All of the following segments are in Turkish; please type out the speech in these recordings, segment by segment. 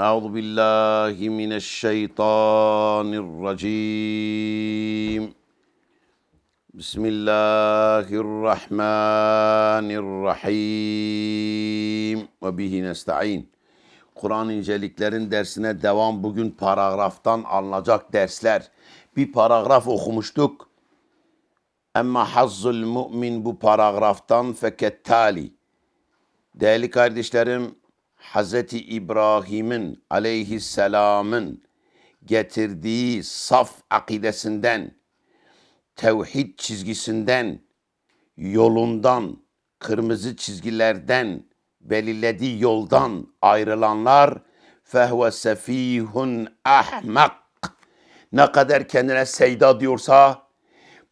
أعوذ بالله من الشيطان الرجيم بسم الله الرحمن الرحيم وبه نستعين Kur'an inceliklerin dersine devam bugün paragraftan alınacak dersler. Bir paragraf okumuştuk. Emma hazzul mümin bu paragraftan fekettali. Değerli kardeşlerim, Hazreti İbrahim'in aleyhisselamın getirdiği saf akidesinden, tevhid çizgisinden, yolundan, kırmızı çizgilerden, belirlediği yoldan ayrılanlar fehve sefihun ahmak. Ne kadar kendine seyda diyorsa,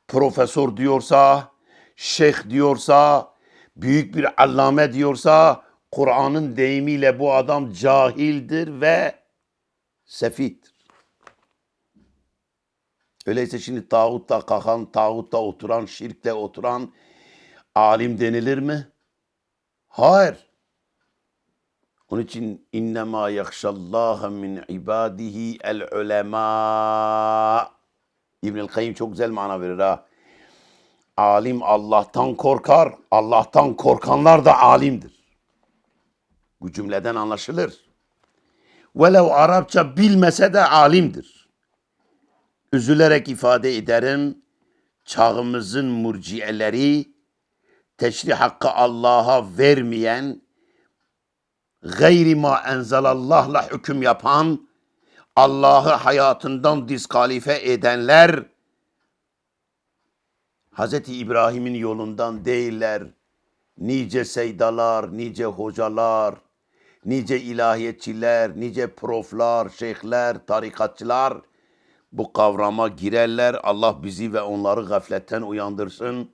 profesör diyorsa, şeyh diyorsa, büyük bir allame diyorsa, Kur'an'ın deyimiyle bu adam cahildir ve sefihtir. Öyleyse şimdi tağutta kalkan, tağutta oturan, şirkle oturan alim denilir mi? Hayır. Onun için innema yakşallaha min ibadihi el ulema. İbnül Kayyim çok güzel mana verir ha. Alim Allah'tan korkar, Allah'tan korkanlar da alimdir. Bu cümleden anlaşılır. Velev Arapça bilmese de alimdir. Üzülerek ifade ederim, çağımızın murciyeleri, teşrih hakkı Allah'a vermeyen, gayri ma enzelallah'la hüküm yapan, Allah'ı hayatından diskalife edenler, Hz. İbrahim'in yolundan değiller. Nice seydalar, nice hocalar, nice ilahiyetçiler, nice proflar, şeyhler, tarikatçılar bu kavrama girerler. Allah bizi ve onları gafletten uyandırsın.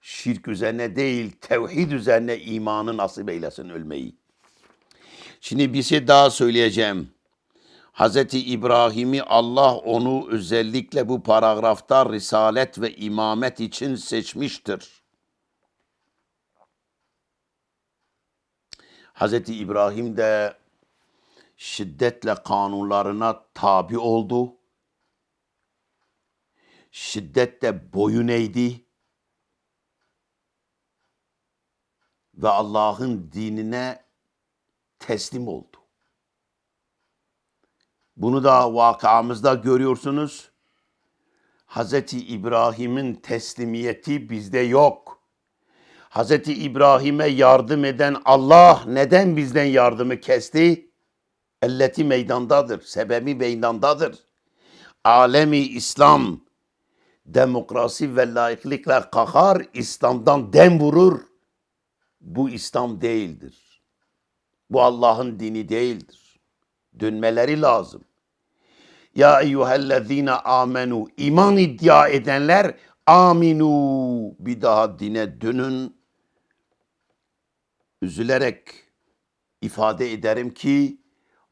Şirk üzerine değil, tevhid üzerine imanı nasip eylesin ölmeyi. Şimdi bir şey daha söyleyeceğim. Hz. İbrahim'i Allah onu özellikle bu paragrafta risalet ve imamet için seçmiştir. Hz. İbrahim de şiddetle kanunlarına tabi oldu. Şiddetle boyun eğdi. Ve Allah'ın dinine teslim oldu. Bunu da vakamızda görüyorsunuz. Hz. İbrahim'in teslimiyeti bizde yok. Hz. İbrahim'e yardım eden Allah neden bizden yardımı kesti? Elleti meydandadır, sebebi meydandadır. Alemi İslam demokrasi ve laiklikle kakar, İslam'dan dem vurur. Bu İslam değildir. Bu Allah'ın dini değildir. Dönmeleri lazım. Ya eyyühellezine amenu iman iddia edenler aminu bir daha dine dönün. Üzülerek ifade ederim ki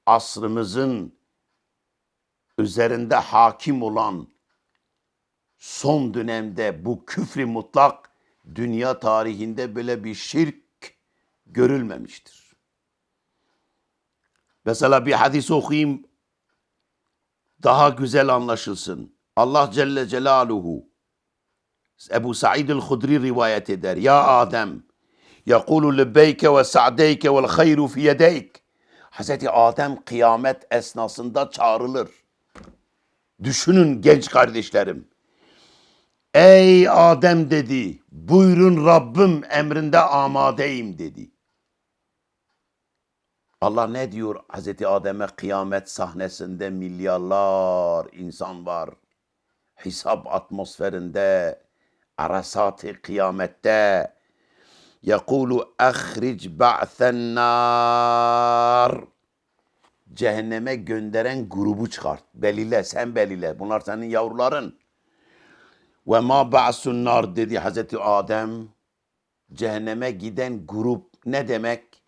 asrımızın üzerinde hakim olan son dönemde bu küfri mutlak dünya tarihinde böyle bir şirk görülmemiştir. Mesela bir hadis okuyayım daha güzel anlaşılsın. Allah Celle Celaluhu Ebu Sa'id el-Hudri rivayet eder. Ya Adem ve sa'deyke vel hayru fi yedeyk. Hazreti Adem kıyamet esnasında çağrılır. Düşünün genç kardeşlerim. Ey Adem dedi, buyurun Rabbim emrinde amadeyim dedi. Allah ne diyor Hazreti Adem'e kıyamet sahnesinde milyarlar insan var. Hesap atmosferinde, arasat-ı kıyamette. Yakulu ahric ba'then nar. Cehenneme gönderen grubu çıkart. Belile, sen belile. Bunlar senin yavruların. Ve ma ba'sun nar dedi Hazreti Adem. Cehenneme giden grup ne demek?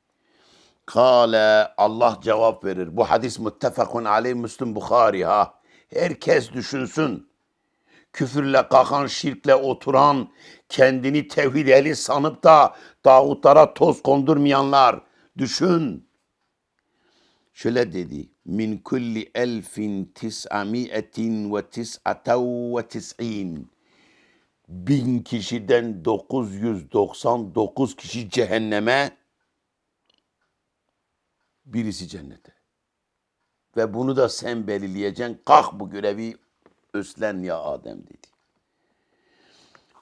Kale Allah cevap verir. Bu hadis muttefakun aleyh Müslüm Bukhari ha. Herkes düşünsün. Küfürle kalkan, şirkle oturan, kendini tevhid ehli sanıp da tağutlara toz kondurmayanlar. Düşün. Şöyle dedi. Min kulli elfin tis'amiyetin ve tis'atev ve tis'in. Bin kişiden 999 kişi cehenneme, birisi cennete. Ve bunu da sen belirleyeceksin. Kalk bu görevi üstlen ya Adem dedi.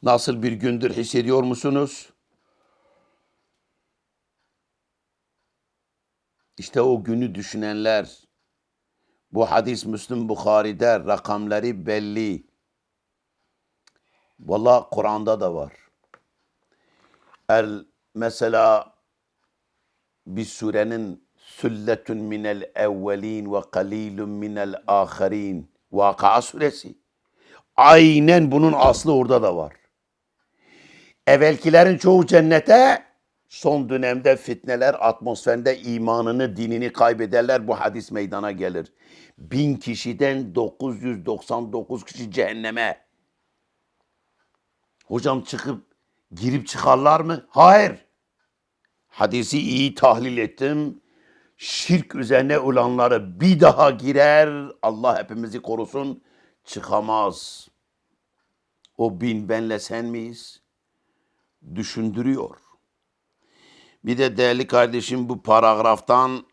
Nasıl bir gündür hissediyor musunuz? İşte o günü düşünenler, bu hadis Müslüm Bukhari'de rakamları belli. Valla Kur'an'da da var. El mesela bir surenin sülletun minel evvelin ve kalilun minel ahirin. Vakıa suresi. Aynen bunun aslı orada da var. Evvelkilerin çoğu cennete, son dönemde fitneler atmosferinde imanını, dinini kaybederler. Bu hadis meydana gelir. Bin kişiden 999 kişi cehenneme. Hocam çıkıp girip çıkarlar mı? Hayır. Hadisi iyi tahlil ettim. Şirk üzerine olanları bir daha girer. Allah hepimizi korusun. Çıkamaz. O bin benle sen miyiz? Düşündürüyor. Bir de değerli kardeşim bu paragraftan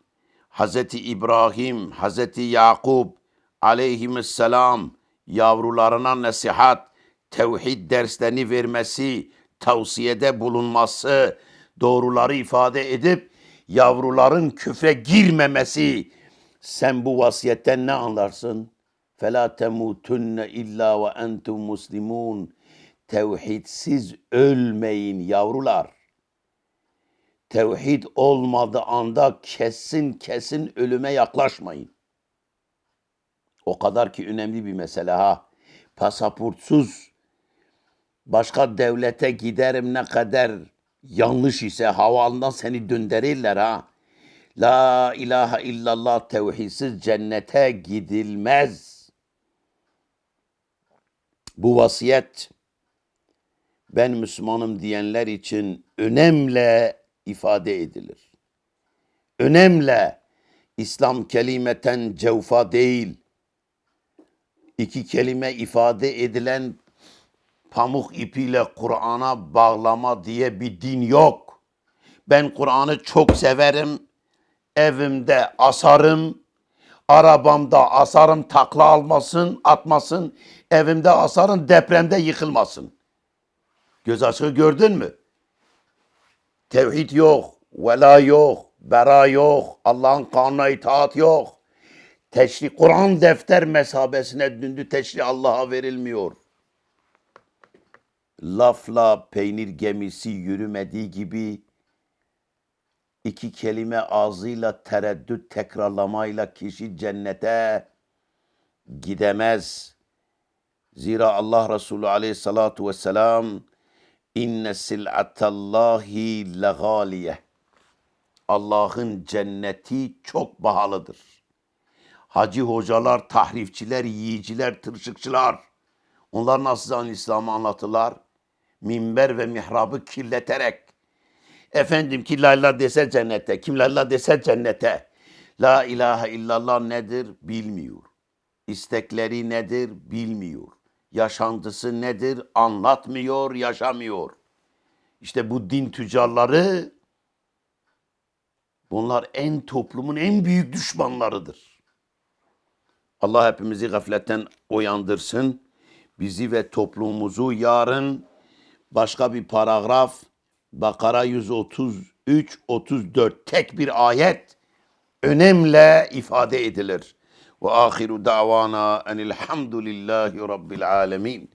Hazreti İbrahim, Hazreti Yakup aleyhisselam yavrularına nasihat, tevhid derslerini vermesi, tavsiyede bulunması, doğruları ifade edip yavruların küfre girmemesi. Sen bu vasiyetten ne anlarsın? Fela temutunne illa ve entum muslimun. Tevhidsiz ölmeyin yavrular. Tevhid olmadığı anda kesin kesin ölüme yaklaşmayın. O kadar ki önemli bir mesele ha. Pasaportsuz başka devlete giderim ne kadar yanlış ise havalından seni döndürürler ha. La ilahe illallah tevhidsiz cennete gidilmez. Bu vasiyet ben Müslümanım diyenler için önemle ifade edilir. Önemle İslam kelimeten cevfa değil, iki kelime ifade edilen pamuk ipiyle Kur'an'a bağlama diye bir din yok. Ben Kur'an'ı çok severim. Evimde asarım. Arabamda asarım takla almasın, atmasın. Evimde asarım depremde yıkılmasın. Göz açığı gördün mü? Tevhid yok, vela yok, bera yok, Allah'ın kanuna itaat yok. Teşri Kur'an defter mesabesine döndü. Teşri Allah'a verilmiyor. Lafla peynir gemisi yürümediği gibi iki kelime ağzıyla tereddüt tekrarlamayla kişi cennete gidemez. Zira Allah Resulü aleyhissalatu vesselam inne sil'atallahi legaliye. Allah'ın cenneti çok pahalıdır. Hacı hocalar, tahrifçiler, yiyiciler, tırşıkçılar. Onlar nasıl İslam'ı anlatırlar? Minber ve mihrabı kirleterek. Efendim ki la ilahe dese cennete, kim la ilahe dese cennete. La ilahe illallah nedir bilmiyor. İstekleri nedir bilmiyor. Yaşantısı nedir anlatmıyor, yaşamıyor. İşte bu din tüccarları bunlar en toplumun en büyük düşmanlarıdır. Allah hepimizi gafletten uyandırsın. Bizi ve toplumumuzu yarın başka bir paragraf Bakara 133 34 tek bir ayet önemle ifade edilir. Ve ahiru davana enilhamdülillahi rabbil alemin.